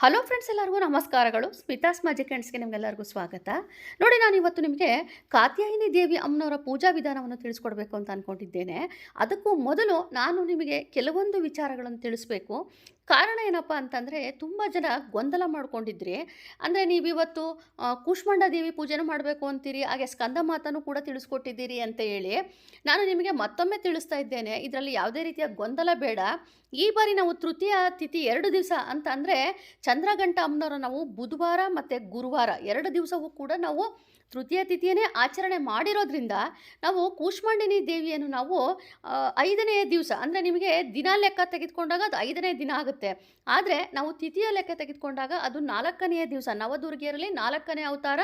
Hello friends ಎಲ್ಲರಿಗೂ ನಮಸ್ಕಾರಗಳು. Smitha's magic ಹ್ಯಾಂಡ್ಸ್ಗೆ ನಿಮಗೆಲ್ಲರಿಗೂ ಸ್ವಾಗತ. ನೋಡಿ, ನಾನು ಇವತ್ತು ನಿಮಗೆ ಕಾತ್ಯಾಯಿನಿ ದೇವಿ ಅಮ್ಮನವರ ಪೂಜಾ ವಿಧಾನವನ್ನು ತಿಳಿಸ್ಕೊಡ್ಬೇಕು ಅಂತ ಅಂದ್ಕೊಂಡಿದ್ದೇನೆ ಅದಕ್ಕೂ ಮೊದಲು ನಾನು ನಿಮಗೆ ಕೆಲವೊಂದು ವಿಚಾರಗಳನ್ನು ತಿಳಿಸ್ಬೇಕು. ಕಾರಣ ಏನಪ್ಪ ಅಂತಂದರೆ ತುಂಬ ಜನ ಗೊಂದಲ ಮಾಡ್ಕೊಂಡಿದ್ರಿ. ಅಂದರೆ ನೀವಿವತ್ತು ಕೂಷ್ಮಂಡ ದೇವಿ ಪೂಜೆನೂ ಮಾಡಬೇಕು ಅಂತೀರಿ, ಹಾಗೆ ಸ್ಕಂದ ಮಾತನೂ ಕೂಡ ತಿಳಿಸ್ಕೊಟ್ಟಿದ್ದೀರಿ ಅಂತ ಹೇಳಿ ನಾನು ನಿಮಗೆ ಮತ್ತೊಮ್ಮೆ ತಿಳಿಸ್ತಾ ಇದ್ದೇನೆ. ಇದರಲ್ಲಿ ಯಾವುದೇ ರೀತಿಯ ಗೊಂದಲ ಬೇಡ. ಈ ಬಾರಿ ನಾವು ತೃತೀಯ ತಿಥಿ ಎರಡು ದಿವಸ ಅಂತ ಅಂದರೆ ಚಂದ್ರಗಂಟ ಅಮ್ಮನವರ ನಾವು ಬುಧವಾರ ಮತ್ತು ಗುರುವಾರ ಎರಡು ದಿವಸವೂ ಕೂಡ ನಾವು ತೃತೀಯ ತಿಥಿಯನ್ನೇ ಆಚರಣೆ ಮಾಡಿರೋದ್ರಿಂದ ನಾವು ಕೂಷ್ಮಾಂಡಿನಿ ದೇವಿಯನ್ನು ನಾವು ಐದನೇ ದಿವಸ, ಅಂದರೆ ನಿಮಗೆ ದಿನ ಲೆಕ್ಕ ತೆಗೆದುಕೊಂಡಾಗ ಅದು ಐದನೇ ದಿನ ಆಗುತ್ತೆ. ಆದರೆ ನಾವು ತಿಥಿಯ ಲೆಕ್ಕ ತೆಗೆದುಕೊಂಡಾಗ ಅದು ನಾಲ್ಕನೆಯ ದಿವಸ, ನವದುರ್ಗಿಯರಲ್ಲಿ ನಾಲ್ಕನೇ ಅವತಾರ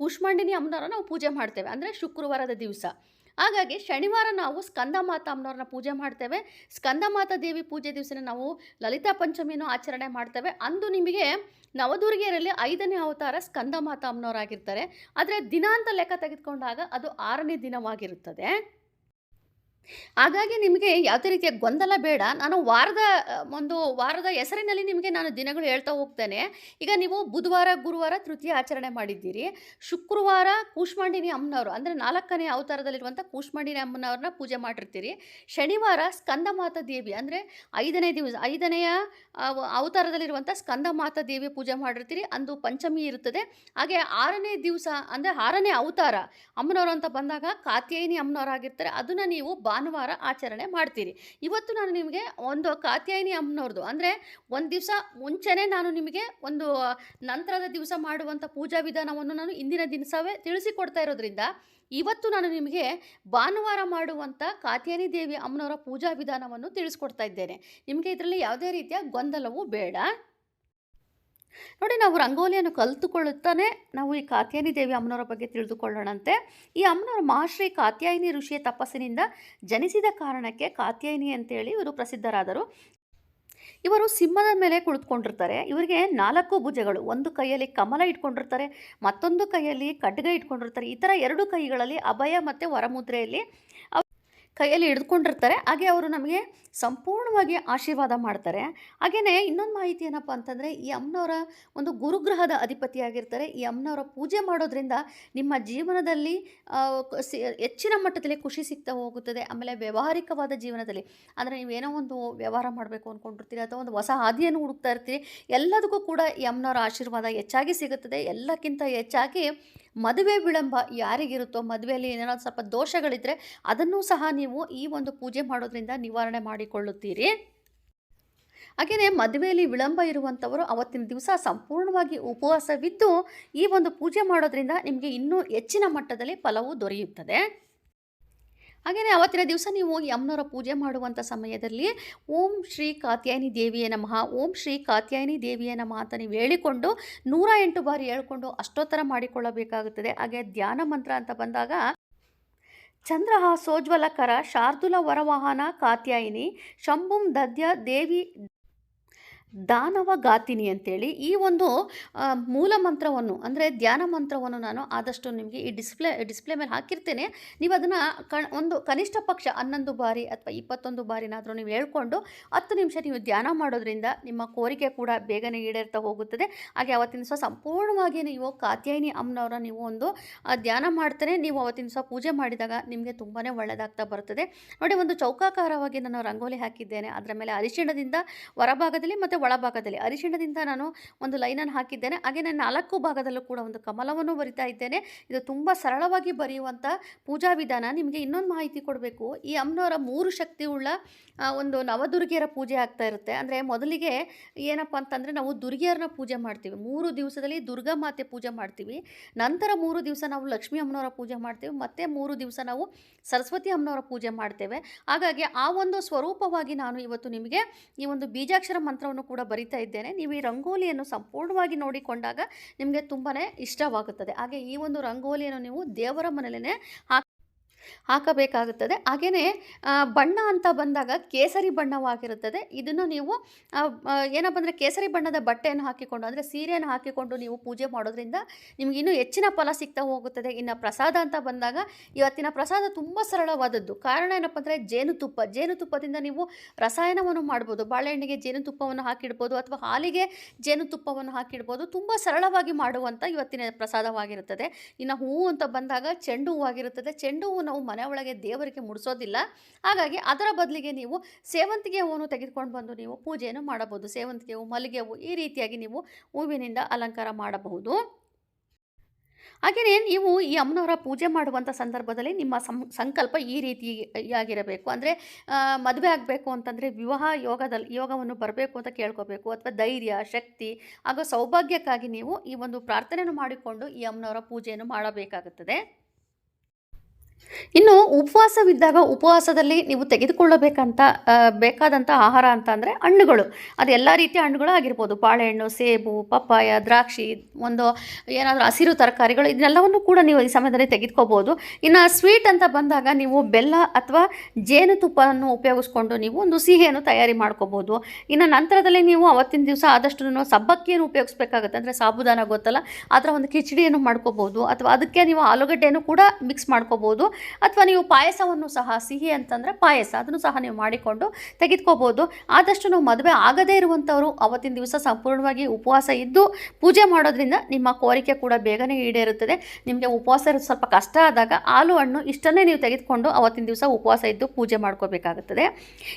ಕೂಷ್ಮಾಂಡಿನಿ ಅಮ್ಮನವರ ನಾವು ಪೂಜೆ ಮಾಡ್ತೇವೆ, ಅಂದರೆ ಶುಕ್ರವಾರದ ದಿವಸ. ಹಾಗಾಗಿ ಶನಿವಾರ ನಾವು ಸ್ಕಂದ ಮಾತಾ ಅಮ್ಮನವ್ರನ್ನ ಪೂಜೆ ಮಾಡ್ತೇವೆ. ಸ್ಕಂದ ಮಾತಾ ದೇವಿ ಪೂಜೆ ದಿವಸನ ನಾವು ಲಲಿತಾ ಪಂಚಮಿಯನ್ನು ಆಚರಣೆ ಮಾಡ್ತೇವೆ. ಅಂದು ನಿಮಗೆ ನವದುರ್ಗಿಯರಲ್ಲಿ ಐದನೇ ಅವತಾರ ಸ್ಕಂದ ಮಾತಾಮ್ನವರಾಗಿರ್ತಾರೆ ಆದರೆ ದಿನಾಂತ ಲೆಕ್ಕ ತೆಗೆದುಕೊಂಡಾಗ ಅದು ಆರನೇ ದಿನವಾಗಿರುತ್ತದೆ. ಹಾಗಾಗಿ ನಿಮಗೆ ಯಾವುದೇ ರೀತಿಯ ಗೊಂದಲ ಬೇಡ. ನಾನು ವಾರದ, ಒಂದು ವಾರದ ಹೆಸರಿನಲ್ಲಿ ನಿಮಗೆ ನಾನು ದಿನಗಳು ಹೇಳ್ತಾ ಹೋಗ್ತೇನೆ. ಈಗ ನೀವು ಬುಧವಾರ, ಗುರುವಾರ ತೃತೀಯ ಆಚರಣೆ ಮಾಡಿದ್ದೀರಿ. ಶುಕ್ರವಾರ ಕೂಷ್ಮಾಂಡಿನಿ ಅಮ್ಮನವರು, ಅಂದರೆ ನಾಲ್ಕನೇ ಅವತಾರದಲ್ಲಿರುವಂಥ ಕೂಷ್ಮಾಂಡಿನಿ ಅಮ್ಮನವ್ರನ್ನ ಪೂಜೆ ಮಾಡಿರ್ತೀರಿ. ಶನಿವಾರ ಸ್ಕಂದ ಮಾತಾ ದೇವಿ, ಅಂದರೆ ಐದನೇ ದಿವಸ, ಐದನೆಯ ಅವ- ಅವತಾರದಲ್ಲಿರುವಂಥ ಸ್ಕಂದ ಮಾತಾ ದೇವಿ ಪೂಜೆ ಮಾಡಿರ್ತೀರಿ. ಅಂದು ಪಂಚಮಿ ಇರುತ್ತದೆ. ಹಾಗೆ ಆರನೇ ದಿವಸ, ಅಂದರೆ ಆರನೇ ಅವತಾರ ಅಮ್ಮನವರು ಅಂತ ಬಂದಾಗ ಕಾತ್ಯಾಯಿನಿ ಅಮ್ಮನವರಾಗಿರ್ತಾರೆ. ಅದನ್ನು ನೀವು ಭಾನುವಾರ ಆಚರಣೆ ಮಾಡ್ತೀರಿ. ಇವತ್ತು ನಾನು ನಿಮಗೆ ಒಂದು ಕಾತ್ಯಾಯಿನಿ ಅಮ್ಮನವ್ರದ್ದು ಅಂದರೆ ಒಂದು ದಿವಸ ಮುಂಚೆನೇ ನಾನು ನಿಮಗೆ ಒಂದು ನಂತರದ ದಿವಸ ಮಾಡುವಂಥ ಪೂಜಾ ವಿಧಾನವನ್ನು ನಾನು ಇಂದಿನ ದಿವಸವೇ ತಿಳಿಸಿಕೊಡ್ತಾ ಇರೋದ್ರಿಂದ, ಇವತ್ತು ನಾನು ನಿಮಗೆ ಭಾನುವಾರ ಮಾಡುವಂಥ ಕಾತ್ಯಾಯಿನಿ ದೇವಿ ಅಮ್ಮನವರ ಪೂಜಾ ವಿಧಾನವನ್ನು ತಿಳಿಸ್ಕೊಡ್ತಾ ಇದ್ದೇನೆ. ನಿಮಗೆ ಇದರಲ್ಲಿ ಯಾವುದೇ ರೀತಿಯ ಗೊಂದಲವೂ ಬೇಡ. ನೋಡಿ, ನಾವು ರಂಗೋಲಿಯನ್ನು ಕಲಿತುಕೊಳ್ಳುತ್ತಾನೆ. ನಾವು ಈ ಕಾತ್ಯಾಯಿನಿ ದೇವಿ ಅಮ್ಮನವರ ಬಗ್ಗೆ ತಿಳಿದುಕೊಳ್ಳೋಣಂತೆ. ಈ ಅಮ್ಮನವರ ಮಹಾಶ್ರೀ ಕಾತ್ಯಾಯಿನಿ ಋಷಿಯ ತಪಸ್ಸಿನಿಂದ ಜನಿಸಿದ ಕಾರಣಕ್ಕೆ ಕಾತ್ಯಾಯಿನಿ ಅಂತೇಳಿ ಇವರು ಪ್ರಸಿದ್ಧರಾದರು. ಇವರು ಸಿಂಹದ ಮೇಲೆ ಕುಳಿತುಕೊಂಡಿರ್ತಾರೆ. ಇವರಿಗೆ ನಾಲ್ಕು ಭುಜಗಳು, ಒಂದು ಕೈಯಲ್ಲಿ ಕಮಲ ಇಟ್ಕೊಂಡಿರ್ತಾರೆ, ಮತ್ತೊಂದು ಕೈಯಲ್ಲಿ ಖಡ್ಗ ಇಟ್ಕೊಂಡಿರ್ತಾರೆ. ಈ ಥರ ಎರಡು ಕೈಗಳಲ್ಲಿ ಅಭಯ ಮತ್ತು ವರಮುದ್ರೆಯಲ್ಲಿ ಕೈಯಲ್ಲಿ ಹಿಡಿದುಕೊಂಡಿರ್ತಾರೆ ಹಾಗೆ ಅವರು ನಮಗೆ ಸಂಪೂರ್ಣವಾಗಿ ಆಶೀರ್ವಾದ ಮಾಡ್ತಾರೆ. ಹಾಗೆಯೇ ಇನ್ನೊಂದು ಮಾಹಿತಿ ಏನಪ್ಪ ಅಂತಂದರೆ, ಈ ಅಮ್ಮನವರ ಒಂದು ಗುರುಗ್ರಹದ ಅಧಿಪತಿಯಾಗಿರ್ತಾರೆ. ಈ ಅಮ್ಮನವರ ಪೂಜೆ ಮಾಡೋದ್ರಿಂದ ನಿಮ್ಮ ಜೀವನದಲ್ಲಿ ಹೆಚ್ಚಿನ ಮಟ್ಟದಲ್ಲಿ ಖುಷಿ ಸಿಗ್ತಾ ಹೋಗುತ್ತದೆ. ಆಮೇಲೆ ವ್ಯಾವಹಾರಿಕವಾದ ಜೀವನದಲ್ಲಿ. ಅಂದರೆ ನೀವೇನೋ ಒಂದು ವ್ಯವಹಾರ ಮಾಡಬೇಕು ಅಂದ್ಕೊಂಡಿರ್ತೀರಿ ಅಥವಾ ಒಂದು ಹೊಸ ಹಾದಿಯನ್ನು ಹುಡುಕ್ತಾ ಇರ್ತೀರಿ, ಎಲ್ಲದಕ್ಕೂ ಕೂಡ ಈ ಅಮ್ಮನವರ ಆಶೀರ್ವಾದ ಹೆಚ್ಚಾಗಿ ಸಿಗುತ್ತದೆ. ಎಲ್ಲಕ್ಕಿಂತ ಹೆಚ್ಚಾಗಿ ಮದುವೆ ವಿಳಂಬ ಯಾರಿಗಿರುತ್ತೋ, ಮದುವೆಯಲ್ಲಿ ಏನಾದ್ರು ಸ್ವಲ್ಪ ದೋಷಗಳಿದ್ದರೆ ಅದನ್ನು ಸಹ ನೀವು ಈ ಒಂದು ಪೂಜೆ ಮಾಡೋದ್ರಿಂದ ನಿವಾರಣೆ ಮಾಡಿಕೊಳ್ಳುತ್ತೀರಿ. ಹಾಗೆಯೇ ಮದುವೆಯಲ್ಲಿ ವಿಳಂಬ ಇರುವಂಥವರು ಅವತ್ತಿನ ದಿವಸ ಸಂಪೂರ್ಣವಾಗಿ ಉಪವಾಸವಿದ್ದು ಈ ಒಂದು ಪೂಜೆ ಮಾಡೋದ್ರಿಂದ ನಿಮಗೆ ಇನ್ನೂ ಹೆಚ್ಚಿನ ಮಟ್ಟದಲ್ಲಿ ಫಲವು ದೊರೆಯುತ್ತದೆ. ಹಾಗೆಯೇ ಅವತ್ತಿನ ದಿವಸ ನೀವು ಈ ಅಮ್ಮನವರ ಪೂಜೆ ಮಾಡುವಂಥ ಸಮಯದಲ್ಲಿ ಓಂ ಶ್ರೀ ಕಾತ್ಯಾಯಿನಿ ದೇವಿಯ ನಮಃ, ಓಂ ಶ್ರೀ ಕಾತ್ಯಾಯಿನಿ ದೇವಿಯ ನಮಃ ಅಂತ ನೀವು ಹೇಳಿಕೊಂಡು ನೂರ ಎಂಟು ಬಾರಿ ಹೇಳ್ಕೊಂಡು ಅಷ್ಟೋತ್ತರ ಮಾಡಿಕೊಳ್ಳಬೇಕಾಗುತ್ತದೆ. ಹಾಗೆ ಧ್ಯಾನ ಮಂತ್ರ ಅಂತ ಬಂದಾಗ ಚಂದ್ರಃ ಸೋಜ್ವಲಕರ ಶಾರ್ದುಲ ವರವಾಹನ ಕಾತ್ಯಾಯಿನಿ, ಶಂಭುಂ ದದ್ಯ ದೇವಿ ದಾನವ ಗಾತಿನಿ ಅಂತೇಳಿ ಈ ಒಂದು ಮೂಲ ಮಂತ್ರವನ್ನು, ಅಂದರೆ ಧ್ಯಾನ ಮಂತ್ರವನ್ನು ನಾನು ಆದಷ್ಟು ನಿಮಗೆ ಈ ಡಿಸ್ಪ್ಲೇ ಡಿಸ್ಪ್ಲೇ ಮೇಲೆ ಹಾಕಿರ್ತೇನೆ. ನೀವು ಅದನ್ನು ಕ ಒಂದು ಕನಿಷ್ಠ ಪಕ್ಷ ಹನ್ನೊಂದು ಬಾರಿ ಅಥವಾ ಇಪ್ಪತ್ತೊಂದು ಬಾರಿನಾದರೂ ನೀವು ಹೇಳ್ಕೊಂಡು ಹತ್ತು ನಿಮಿಷ ನೀವು ಧ್ಯಾನ ಮಾಡೋದ್ರಿಂದ ನಿಮ್ಮ ಕೋರಿಕೆ ಕೂಡ ಬೇಗನೆ ಈಡೇರ್ತಾ ಹೋಗುತ್ತದೆ. ಹಾಗೆ ಅವತ್ತಿನ ದಿವಸ ಸಂಪೂರ್ಣವಾಗಿ ನೀವು ಕಾತ್ಯಾಯಿನಿ ಅಮ್ಮನವರ ನೀವು ಒಂದು ಧ್ಯಾನ ಮಾಡ್ತೇನೆ. ನೀವು ಅವತ್ತಿನ ದಿವಸ ಪೂಜೆ ಮಾಡಿದಾಗ ನಿಮಗೆ ತುಂಬಾ ಒಳ್ಳೆಯದಾಗ್ತಾ ಬರ್ತದೆ. ನೋಡಿ ಒಂದು ಚೌಕಾಕಾರವಾಗಿ ನಾನು ರಂಗೋಲಿ ಹಾಕಿದ್ದೇನೆ. ಅದರ ಮೇಲೆ ಅರಿಶಿಣದಿಂದ ಹೊರಭಾಗದಲ್ಲಿ ಮತ್ತು ಒಳಭಾಗದಲ್ಲಿ, ಅರಿಶಿಣದಿಂದ ನಾನು ಒಂದು ಲೈನನ್ನು ಹಾಕಿದ್ದೇನೆ. ಹಾಗೆ ನಾನು ನಾಲ್ಕು ಭಾಗದಲ್ಲೂ ಕೂಡ ಒಂದು ಕಮಲವನ್ನು ಬರಿತಾ ಇದ್ದೇನೆ. ಇದು ತುಂಬ ಸರಳವಾಗಿ ಬರೆಯುವಂಥ ಪೂಜಾ ವಿಧಾನ. ನಿಮಗೆ ಇನ್ನೊಂದು ಮಾಹಿತಿ ಕೊಡಬೇಕು. ಈ ಅಮ್ಮನವರ ಮೂರು ಶಕ್ತಿ ಉಳ್ಳ ಒಂದು ನವದುರ್ಗಿಯರ ಪೂಜೆ ಆಗ್ತಾ ಇರುತ್ತೆ. ಅಂದರೆ ಮೊದಲಿಗೆ ಏನಪ್ಪ ಅಂತಂದರೆ ನಾವು ದುರ್ಗಿಯರನ್ನ ಪೂಜೆ ಮಾಡ್ತೀವಿ. ಮೂರು ದಿವಸದಲ್ಲಿ ದುರ್ಗಾ ಮಾತೆ ಪೂಜೆ ಮಾಡ್ತೀವಿ. ನಂತರ ಮೂರು ದಿವಸ ನಾವು ಲಕ್ಷ್ಮೀ ಅಮ್ಮನವರ ಪೂಜೆ ಮಾಡ್ತೀವಿ. ಮತ್ತು ಮೂರು ದಿವಸ ನಾವು ಸರಸ್ವತಿ ಅಮ್ಮನವರ ಪೂಜೆ ಮಾಡ್ತೇವೆ. ಹಾಗಾಗಿ ಆ ಒಂದು ಸ್ವರೂಪವಾಗಿ ನಾನು ಇವತ್ತು ನಿಮಗೆ ಈ ಒಂದು ಬೀಜಾಕ್ಷರ ಮಂತ್ರವನ್ನು ಕೂಡ ಬರಿತಾ ಇದ್ದೇನೆ. ನೀವು ಈ ರಂಗೋಲಿಯನ್ನು ಸಂಪೂರ್ಣವಾಗಿ ನೋಡಿಕೊಂಡಾಗ ನಿಮಗೆ ತುಂಬಾ ಇಷ್ಟವಾಗುತ್ತದೆ. ಹಾಗೆ ಈ ಒಂದು ರಂಗೋಲಿಯನ್ನು ನೀವು ದೇವರ ಮನೆಯಲ್ಲೇ ಹಾಕಿ ಹಾಕಬೇಕಾಗುತ್ತದೆ. ಹಾಗೆಯೇ ಬಣ್ಣ ಅಂತ ಬಂದಾಗ ಕೇಸರಿ ಬಣ್ಣವಾಗಿರುತ್ತದೆ. ಇದನ್ನು ನೀವು ಏನಪ್ಪ ಅಂದರೆ ಕೇಸರಿ ಬಣ್ಣದ ಬಟ್ಟೆಯನ್ನು ಹಾಕಿಕೊಂಡು, ಅಂದರೆ ಸೀರೆಯನ್ನು ಹಾಕಿಕೊಂಡು ನೀವು ಪೂಜೆ ಮಾಡೋದ್ರಿಂದ ನಿಮ್ಗೆ ಇನ್ನೂ ಹೆಚ್ಚಿನ ಫಲ ಸಿಗ್ತಾ ಹೋಗುತ್ತದೆ. ಇನ್ನು ಪ್ರಸಾದ ಅಂತ ಬಂದಾಗ ಇವತ್ತಿನ ಪ್ರಸಾದ ತುಂಬ ಸರಳವಾದದ್ದು. ಕಾರಣ ಏನಪ್ಪ ಅಂದರೆ ಜೇನುತುಪ್ಪ. ಜೇನುತುಪ್ಪದಿಂದ ನೀವು ರಸಾಯನವನ್ನು ಮಾಡ್ಬೋದು. ಬಾಳೆಹಣ್ಣಿಗೆ ಜೇನುತುಪ್ಪವನ್ನು ಹಾಕಿಡ್ಬೋದು ಅಥವಾ ಹಾಲಿಗೆ ಜೇನುತುಪ್ಪವನ್ನು ಹಾಕಿಡ್ಬೋದು. ತುಂಬ ಸರಳವಾಗಿ ಮಾಡುವಂಥ ಇವತ್ತಿನ ಪ್ರಸಾದವಾಗಿರುತ್ತದೆ. ಇನ್ನು ಹೂವು ಅಂತ ಬಂದಾಗ ಚೆಂಡು ಹೂವಾಗಿರುತ್ತದೆ. ಚೆಂಡು ಹೂವು ನಾವು ಮನೆ ಒಳಗೆ ದೇವರಿಗೆ ಮುಡಿಸೋದಿಲ್ಲ. ಹಾಗಾಗಿ ಅದರ ಬದಲಿಗೆ ನೀವು ಸೇವಂತಿಗೆ ಹೂವನ್ನು ತೆಗೆದುಕೊಂಡು ಬಂದು ನೀವು ಪೂಜೆಯನ್ನು ಮಾಡಬಹುದು. ಸೇವಂತಿಗೆ ಹೂವು ಮಲ್ಲಿಗೆ ಹೂವು ಈ ರೀತಿಯಾಗಿ ನೀವು ಹೂವಿನಿಂದ ಅಲಂಕಾರ ಮಾಡಬಹುದು. ಹಾಗೆಯೇ ನೀವು ಈ ಅಮ್ಮನವರ ಪೂಜೆ ಮಾಡುವಂಥ ಸಂದರ್ಭದಲ್ಲಿ ನಿಮ್ಮ ಸಂಕಲ್ಪ ಈ ರೀತಿಯಾಗಿರಬೇಕು. ಅಂದರೆ ಮದುವೆ ಆಗಬೇಕು ಅಂತಂದರೆ ವಿವಾಹ ಯೋಗದಲ್ಲಿ ಯೋಗವನ್ನು ಬರಬೇಕು ಅಂತ ಕೇಳ್ಕೋಬೇಕು. ಅಥವಾ ಧೈರ್ಯ, ಶಕ್ತಿ ಹಾಗೂ ಸೌಭಾಗ್ಯಕ್ಕಾಗಿ ನೀವು ಈ ಒಂದು ಪ್ರಾರ್ಥನೆಯನ್ನು ಮಾಡಿಕೊಂಡು ಈ ಅಮ್ಮನವರ ಪೂಜೆಯನ್ನು ಮಾಡಬೇಕಾಗುತ್ತದೆ. ಇನ್ನು ಉಪವಾಸವಿದ್ದಾಗ ಉಪವಾಸದಲ್ಲಿ ನೀವು ತೆಗೆದುಕೊಳ್ಳಬೇಕಂತ ಬೇಕಾದಂಥ ಆಹಾರ ಅಂತ ಅಂದರೆ ಹಣ್ಣುಗಳು. ಅದು ಎಲ್ಲ ರೀತಿಯ ಹಣ್ಣುಗಳು ಆಗಿರ್ಬೋದು. ಬಾಳೆಹಣ್ಣು, ಸೇಬು, ಪಪ್ಪಾಯ, ದ್ರಾಕ್ಷಿ, ಒಂದು ಏನಾದರೂ ಹಸಿರು ತರಕಾರಿಗಳು ಇದನ್ನೆಲ್ಲವನ್ನು ಕೂಡ ನೀವು ಈ ಸಮಯದಲ್ಲಿ ತೆಗೆದುಕೋಬೋದು. ಇನ್ನು ಸ್ವೀಟ್ ಅಂತ ಬಂದಾಗ ನೀವು ಬೆಲ್ಲ ಅಥವಾ ಜೇನುತುಪ್ಪವನ್ನು ಉಪಯೋಗಿಸ್ಕೊಂಡು ನೀವು ಒಂದು ಸಿಹಿಯನ್ನು ತಯಾರಿ ಮಾಡ್ಕೋಬೋದು. ಇನ್ನು ನಂತರದಲ್ಲಿ ನೀವು ಅವತ್ತಿನ ದಿವಸ ಆದಷ್ಟು ಸಬ್ಬಕ್ಕಿಯನ್ನು ಉಪಯೋಗಿಸ್ಬೇಕಾಗುತ್ತೆ. ಅಂದರೆ ಸಾಬುದಾನ ಗೊತ್ತಲ್ಲ? ಅದರ ಒಂದು ಕಿಚಡಿಯನ್ನು ಮಾಡ್ಕೋಬೋದು. ಅಥವಾ ಅದಕ್ಕೆ ನೀವು ಆಲೂಗಡ್ಡೆಯನ್ನು ಕೂಡ ಮಿಕ್ಸ್ ಮಾಡ್ಕೋಬೋದು. ಅಥವಾ ನೀವು ಪಾಯಸವನ್ನು ಸಹ, ಸಿಹಿ ಅಂತಂದರೆ ಪಾಯಸ, ಅದನ್ನು ಸಹ ನೀವು ಮಾಡಿಕೊಂಡು ತೆಗೆದುಕೋಬೋದು. ಆದಷ್ಟು ನಾವು ಮದುವೆ ಆಗದೇ ಇರುವಂಥವರು, ಅವತ್ತಿನ ದಿವಸ ಸಂಪೂರ್ಣವಾಗಿ ಉಪವಾಸ ಇದ್ದು ಪೂಜೆ ಮಾಡೋದ್ರಿಂದ ನಿಮ್ಮ ಕೋರಿಕೆ ಕೂಡ ಬೇಗನೆ ಈಡೇರುತ್ತದೆ. ನಿಮಗೆ ಉಪವಾಸ ಇರೋದು ಸ್ವಲ್ಪ ಕಷ್ಟ ಆದಾಗ ಹಾಲು, ಹಣ್ಣು ಇಷ್ಟನ್ನೇ ನೀವು ತೆಗೆದುಕೊಂಡು ಅವತ್ತಿನ ದಿವಸ ಉಪವಾಸ ಇದ್ದು ಪೂಜೆ ಮಾಡ್ಕೋಬೇಕಾಗುತ್ತದೆ.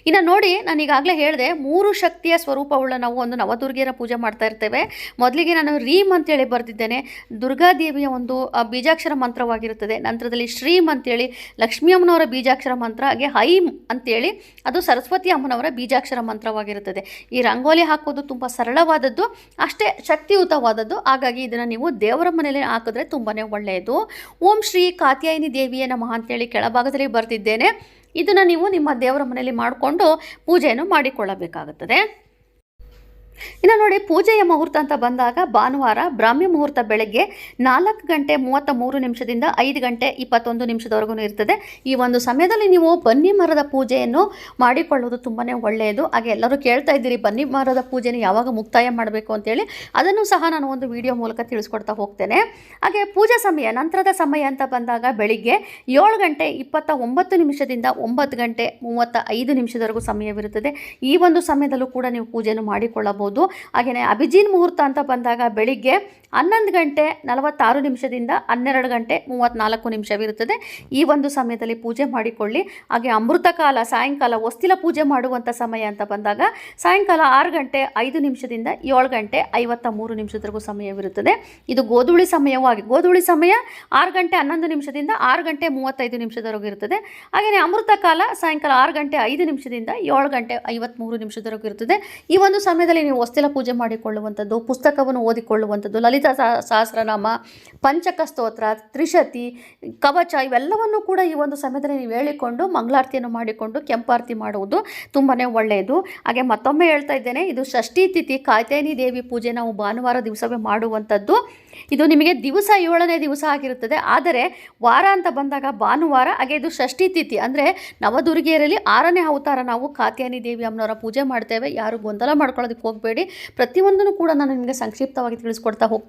ಇನ್ನು ನೋಡಿ, ನಾನು ಈಗಾಗಲೇ ಹೇಳಿದೆ, ಮೂರು ಶಕ್ತಿಯ ಸ್ವರೂಪವುಳ್ಳ ನಾವು ಒಂದು ನವದುರ್ಗಿಯರ ಪೂಜೆ ಮಾಡ್ತಾ ಇರ್ತೇವೆ. ಮೊದಲಿಗೆ ನಾನು ರೀಮ್ ಅಂತೇಳಿ ಬರೆದಿದ್ದೇನೆ. ದುರ್ಗಾದೇವಿಯ ಒಂದು ಬೀಜಾಕ್ಷರ ಮಂತ್ರವಾಗಿರುತ್ತದೆ. ನಂತರದಲ್ಲಿ ಶ್ರೀಮ್ ಅಂತೇಳಿ ಲಕ್ಷ್ಮೀ ಅಮ್ಮನವರ ಬೀಜಾಕ್ಷರ ಮಂತ್ರ ಹಾಗೆ ಹೈಮ್ ಅಂತೇಳಿ ಅದು ಸರಸ್ವತಿ ಅಮ್ಮನವರ ಬೀಜಾಕ್ಷರ ಮಂತ್ರವಾಗಿರುತ್ತದೆ. ಈ ರಂಗೋಲಿ ಹಾಕೋದು ತುಂಬ ಸರಳವಾದದ್ದು, ಅಷ್ಟೇ ಶಕ್ತಿಯುತವಾದದ್ದು. ಹಾಗಾಗಿ ಇದನ್ನು ನೀವು ದೇವರ ಮನೆಯಲ್ಲಿ ಹಾಕಿದ್ರೆ ತುಂಬಾ ಒಳ್ಳೆಯದು. ಓಂ ಶ್ರೀ ಕಾತ್ಯಾಯಿನಿ ದೇವಿಯ ನಮಃ ಅಂತೇಳಿ ಕೆಳಭಾಗದಲ್ಲಿ ಬರ್ತಿದ್ದೇನೆ ಇದನ್ನು ನೀವು ನಿಮ್ಮ ದೇವರ ಮನೆಯಲ್ಲಿ ಮಾಡಿಕೊಂಡು ಪೂಜೆಯನ್ನು ಮಾಡಿಕೊಳ್ಳಬೇಕಾಗುತ್ತದೆ. ಇನ್ನು ನೋಡಿ ಪೂಜೆಯ ಮುಹೂರ್ತ ಅಂತ ಬಂದಾಗ ಭಾನುವಾರ ಬ್ರಾಹ್ಮಿ ಮುಹೂರ್ತ ಬೆಳಗ್ಗೆ ನಾಲ್ಕು ಗಂಟೆ ಮೂವತ್ತ ಮೂರು ನಿಮಿಷದಿಂದ ಐದು ಗಂಟೆ ಇಪ್ಪತ್ತೊಂದು ನಿಮಿಷದವರೆಗೂ ಇರ್ತದೆ. ಈ ಒಂದು ಸಮಯದಲ್ಲಿ ನೀವು ಬನ್ನಿ ಮರದ ಪೂಜೆಯನ್ನು ಮಾಡಿಕೊಳ್ಳೋದು ತುಂಬಾ ಒಳ್ಳೆಯದು. ಹಾಗೆ ಎಲ್ಲರೂ ಕೇಳ್ತಾ ಇದ್ದೀರಿ, ಬನ್ನಿ ಮರದ ಪೂಜೆನ ಯಾವಾಗ ಮುಕ್ತಾಯ ಮಾಡಬೇಕು ಅಂತೇಳಿ ಅದನ್ನು ಸಹ ನಾನು ಒಂದು ವಿಡಿಯೋ ಮೂಲಕ ತಿಳಿಸ್ಕೊಡ್ತಾ ಹೋಗ್ತೇನೆ. ಹಾಗೆ ಪೂಜಾ ಸಮಯ, ನಂತರದ ಸಮಯ ಅಂತ ಬಂದಾಗ ಬೆಳಿಗ್ಗೆ ಏಳು ಗಂಟೆ ಇಪ್ಪತ್ತ ಒಂಬತ್ತು ನಿಮಿಷದಿಂದ ಒಂಬತ್ತು ಗಂಟೆ ಮೂವತ್ತ ಐದು ನಿಮಿಷದವರೆಗೂ ಸಮಯವಿರುತ್ತದೆ. ಈ ಒಂದು ಸಮಯದಲ್ಲೂ ಕೂಡ ನೀವು ಪೂಜೆಯನ್ನು ಮಾಡಿಕೊಳ್ಳಬಹುದು. ಹಾಗೆಯೇ ಅಭಿಜಿನ್ ಮುಹೂರ್ತ ಅಂತ ಬಂದಾಗ ಬೆಳಿಗ್ಗೆ ಹನ್ನೊಂದು ಗಂಟೆ ನಲವತ್ತಾರು ನಿಮಿಷದಿಂದ ಹನ್ನೆರಡು ಗಂಟೆ ಮೂವತ್ತ್ನಾಲ್ಕು ನಿಮಿಷವಿರುತ್ತದೆ. ಈ ಒಂದು ಸಮಯದಲ್ಲಿ ಪೂಜೆ ಮಾಡಿಕೊಳ್ಳಿ. ಹಾಗೆ ಅಮೃತ ಕಾಲ, ಸಾಯಂಕಾಲ, ಹೊಸ್ತಿಲ ಪೂಜೆ ಮಾಡುವಂಥ ಸಮಯ ಅಂತ ಬಂದಾಗ ಸಾಯಂಕಾಲ ಆರು ಗಂಟೆ ಐದು ನಿಮಿಷದಿಂದ ಏಳು ಗಂಟೆ ಐವತ್ತ ಮೂರು ನಿಮಿಷದವರೆಗೂ ಸಮಯವಿರುತ್ತದೆ. ಇದು ಗೋಧುಳಿ ಸಮಯವಾಗಿ ಗೋಧುಳಿ ಸಮಯ ಆರು ಗಂಟೆ ಹನ್ನೊಂದು ನಿಮಿಷದಿಂದ ಆರು ಗಂಟೆ ಮೂವತ್ತೈದು ನಿಮಿಷದವರೆಗೂ ಇರುತ್ತದೆ. ಹಾಗೆಯೇ ಅಮೃತ ಕಾಲ ಸಾಯಂಕಾಲ ಆರು ಗಂಟೆ ಐದು ನಿಮಿಷದಿಂದ ಏಳು ಗಂಟೆ ಐವತ್ತ್ಮೂರು ನಿಮಿಷದವರೆಗೂ ಇರುತ್ತದೆ. ಈ ಒಂದು ಸಮಯದಲ್ಲಿ ನೀವು ಹೊಸ್ತಿಲ ಪೂಜೆ ಮಾಡಿಕೊಳ್ಳುವಂಥದ್ದು, ಪುಸ್ತಕವನ್ನು ಓದಿಕೊಳ್ಳುವಂಥದ್ದು, ಲಲಿತಾ ಸಹ- ಸಹಸ್ರನಾಮ ಪಂಚಕ ಸ್ತೋತ್ರ, ತ್ರಿಶತಿ, ಕವಚ ಇವೆಲ್ಲವನ್ನು ಕೂಡ ಈ ಒಂದು ಸಮಯದಲ್ಲಿ ನೀವು ಹೇಳಿಕೊಂಡು ಮಂಗಳಾರತಿಯನ್ನು ಮಾಡಿಕೊಂಡು ಕೆಂಪಾರತಿ ಮಾಡುವುದು ತುಂಬಾ ಒಳ್ಳೆಯದು. ಹಾಗೆ ಮತ್ತೊಮ್ಮೆ ಹೇಳ್ತಾ ಇದ್ದೇನೆ, ಇದು ಷಷ್ಠಿ ತಿಥಿ ಕಾತ್ಯಾಯನಿ ದೇವಿ ಪೂಜೆ ನಾವು ಭಾನುವಾರ ದಿವಸವೇ ಮಾಡುವಂಥದ್ದು. ಇದು ನಿಮಗೆ ದಿವಸ ಏಳನೇ ದಿವಸ ಆಗಿರುತ್ತದೆ. ಆದರೆ ವಾರ ಅಂತ ಬಂದಾಗ ಭಾನುವಾರ, ಹಾಗೆ ಇದು ಷಷ್ಠಿ ತಿಥಿ ಅಂದರೆ ನವದುರ್ಗಿಯರಲ್ಲಿ ಆರನೇ ಅವತಾರ ನಾವು ಕಾತ್ಯಾನಿ ದೇವಿ ಅಮ್ಮನವರ ಪೂಜೆ ಮಾಡ್ತೇವೆ. ಯಾರು ಗೊಂದಲ ಮಾಡ್ಕೊಳ್ಳೋದಕ್ಕೆ ಹೋಗಬೇಡಿ. ಪ್ರತಿಯೊಂದನ್ನು ಕೂಡ ನಾನು ನಿಮಗೆ ಸಂಕ್ಷಿಪ್ತವಾಗಿ ತಿಳಿಸ್ಕೊಡ್ತಾ ಹೋಗ್ತೇನೆ.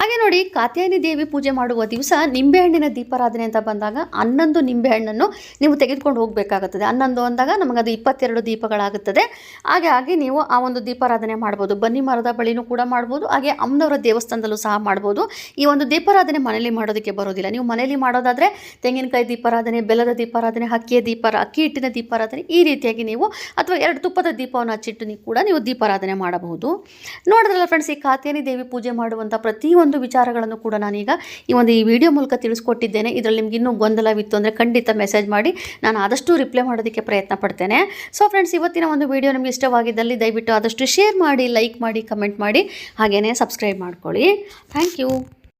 ಹಾಗೆ ನೋಡಿ, ಕಾತ್ಯಾಯನಿ ದೇವಿ ಪೂಜೆ ಮಾಡುವ ದಿವಸ ನಿಂಬೆಹಣ್ಣಿನ ದೀಪಾರಾಧನೆ ಅಂತ ಬಂದಾಗ ಹನ್ನೊಂದು ನಿಂಬೆಹಣ್ಣನ್ನು ನೀವು ತೆಗೆದುಕೊಂಡು ಹೋಗಬೇಕಾಗುತ್ತದೆ. ಹನ್ನೊಂದು ಅಂದಾಗ ನಮಗದು ಇಪ್ಪತ್ತೆರಡು ದೀಪಗಳಾಗುತ್ತದೆ. ಹಾಗೆ ಹಾಗೆ ನೀವು ಆ ಒಂದು ದೀಪಾರಾಧನೆ ಮಾಡ್ಬೋದು. ಬನ್ನಿ ಮರದ ಬಳಿನೂ ಕೂಡ ಮಾಡ್ಬೋದು. ಹಾಗೆ ಅಮ್ಮನವರ ದೇವಸ್ಥಾನದಲ್ಲೂ ಸಹ ಮಾಡ್ಬೋದು. ಈ ಒಂದು ದೀಪಾರಾಧನೆ ಮನೆಯಲ್ಲಿ ಮಾಡೋದಕ್ಕೆ ಬರೋದಿಲ್ಲ. ನೀವು ಮನೆಯಲ್ಲಿ ಮಾಡೋದಾದರೆ ತೆಂಗಿನಕಾಯಿ ದೀಪಾರಾಧನೆ, ಬೆಲ್ಲದ ದೀಪಾರಾಧನೆ, ಅಕ್ಕಿಯ ದೀಪ, ಅಕ್ಕಿ ಹಿಟ್ಟಿನ ದೀಪಾರಾಧನೆ ಈ ರೀತಿಯಾಗಿ ನೀವು ಅಥವಾ ಎರಡು ತುಪ್ಪದ ದೀಪವನ್ನು ಹಚ್ಚಿಟ್ಟು ನೀವು ಕೂಡ ನೀವು ದೀಪಾರಾಧನೆ ಮಾಡಬಹುದು. ನೋಡಿದ್ರಲ್ಲ ಫ್ರೆಂಡ್ಸ್ ಈ ಕಾತ್ಯಾನಿ ದೇವಿ ಪೂಜೆ ಮಾಡುವಂಥ ಪ್ರತಿಯೊಂದು ವಿಚಾರಗಳನ್ನು ಕೂಡ ನಾನೀಗ ಈ ಒಂದು ಈ ವಿಡಿಯೋ ಮೂಲಕ ತಿಳಿಸ್ಕೊಟ್ಟಿದ್ದೇನೆ. ಇದರಲ್ಲಿ ನಿಮ್ಗೆ ಇನ್ನೂ ಗೊಂದಲವಿತ್ತು ಅಂದರೆ ಖಂಡಿತ ಮೆಸೇಜ್ ಮಾಡಿ. ನಾನು ಆದಷ್ಟು ರಿಪ್ಲೈ ಮಾಡೋದಕ್ಕೆ ಪ್ರಯತ್ನ ಪಡ್ತೇನೆ. ಸೊ ಫ್ರೆಂಡ್ಸ್ ಇವತ್ತಿನ ಒಂದು ವಿಡಿಯೋ ನಿಮಗೆ ಇಷ್ಟವಾಗಿದ್ದಲ್ಲಿ ದಯವಿಟ್ಟು ಆದಷ್ಟು ಶೇರ್ ಮಾಡಿ ಲೈಕ್ ಮಾಡಿ ಕಮೆಂಟ್ ಮಾಡಿ. ಹಾಗೆಯೇ ಸಬ್ಸ್ಕ್ರೈಬ್ ಮಾಡ್ಕೊಳ್ಳಿ. Thank you